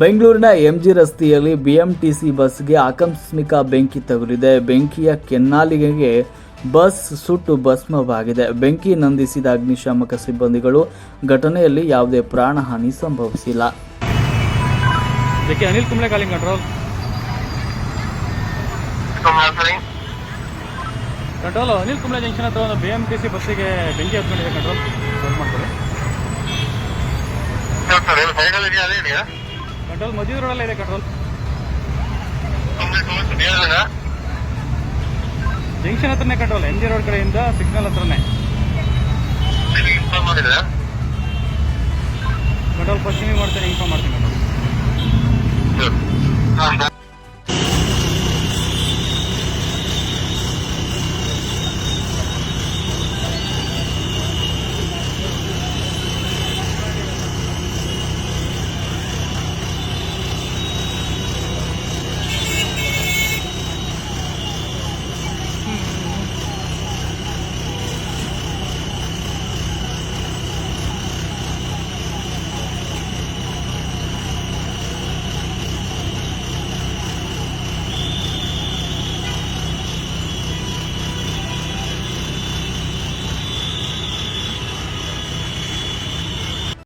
ಬೆಂಗಳೂರಿನ ಎಂಜಿ ರಸ್ತೆಯಲ್ಲಿ ಬಿಎಂಟಿಸಿ ಬಸ್ಗೆ ಆಕಸ್ಮಿಕ ಬೆಂಕಿ ತಗುಲಿದೆ. ಬೆಂಕಿಯ ಕೆನ್ನಾಲಿಗೆಗೆ ಬಸ್ ಸುಟ್ಟು ಭಸ್ಮವಾಗಿದೆ. ಬೆಂಕಿ ನಂದಿಸಿದ ಅಗ್ನಿಶಾಮಕ ಸಿಬ್ಬಂದಿಗಳು ಘಟನೆಯಲ್ಲಿ ಯಾವುದೇ ಪ್ರಾಣಹಾನಿ ಸಂಭವಿಸಿಲ್ಲ. Anil Kumble calling control control Anil Kumble junction ಹತ್ರ ಒಂದು ಬಿ ಎಂ ಟಿ ಸಿ ಬಸ್ಸಿಗೆ ಬೆಂಕಿ ಹತ್ಕೊಂಡಿದೆ ಕಂಟ್ರೋಲ್ ಮಾಡ್ತಾರೆ ಕಂಟ್ರೋಲ್ ರೋಡ್ ಅಲ್ಲೇ ಇದೆ ಕಂಟ್ರೋಲ್. ಜಂಕ್ಷನ್ ಹತ್ರನೇ ಕಂಟ್ರೋಲ್ ಎಂಜಿ ರೋಡ್ ಕಡೆಯಿಂದ ಸಿಗ್ನಲ್ ಹತ್ರನೇ. ಕಂಟ್ರೋಲ್ ಪಶ್ಚಿಮಿ ಮಾಡ್ತೇನೆ ಇನ್ಫಾರ್ಮ್ ಮಾಡ್ತೀನಿ ಕಂಟ್ರೋಲ್